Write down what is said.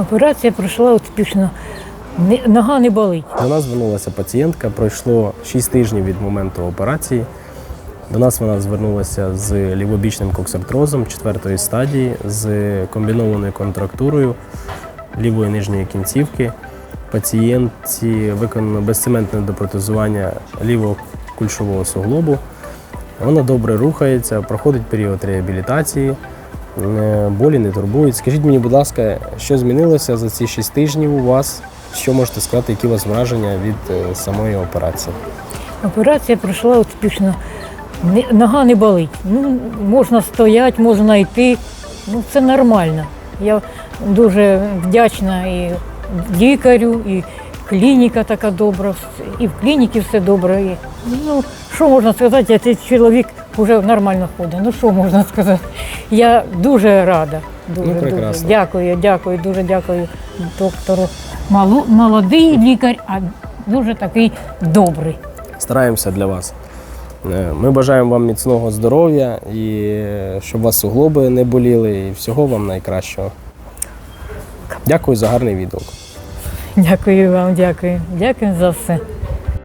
Операція пройшла успішно. Нога не болить. До нас звернулася пацієнтка, пройшло 6 тижнів від моменту операції. До нас вона звернулася з лівобічним коксартрозом четвертої стадії, з комбінованою контрактурою лівої нижньої кінцівки. Пацієнтці виконано безцементне допротезування лівого кульшового суглобу. Вона добре рухається, проходить період реабілітації, болі не турбують. Скажіть мені, будь ласка, що змінилося за ці 6 тижнів у вас? Що можете сказати, які у вас враження від е, самої операції? Операція пройшла успішно. Нога не болить. Ну, можна стояти, можна йти. Ну, це нормально. Я дуже вдячна і лікарю, і клініка така добра, і в клініці все добре. Ну, що можна сказати, цей чоловік вже нормально ходить. Ну що можна сказати? Я дуже рада. Дуже, Ну, дуже. Дякую, дякую, дуже дякую доктору. Малу- молодий лікар, а дуже такий добрий. Стараємося для вас. Е, Ми бажаємо вам міцного здоров'я і е, щоб вас суглоби не боліли, і всього вам найкращого. Дякую за гарний відгук. Дякую вам, дякую. Дякую за все.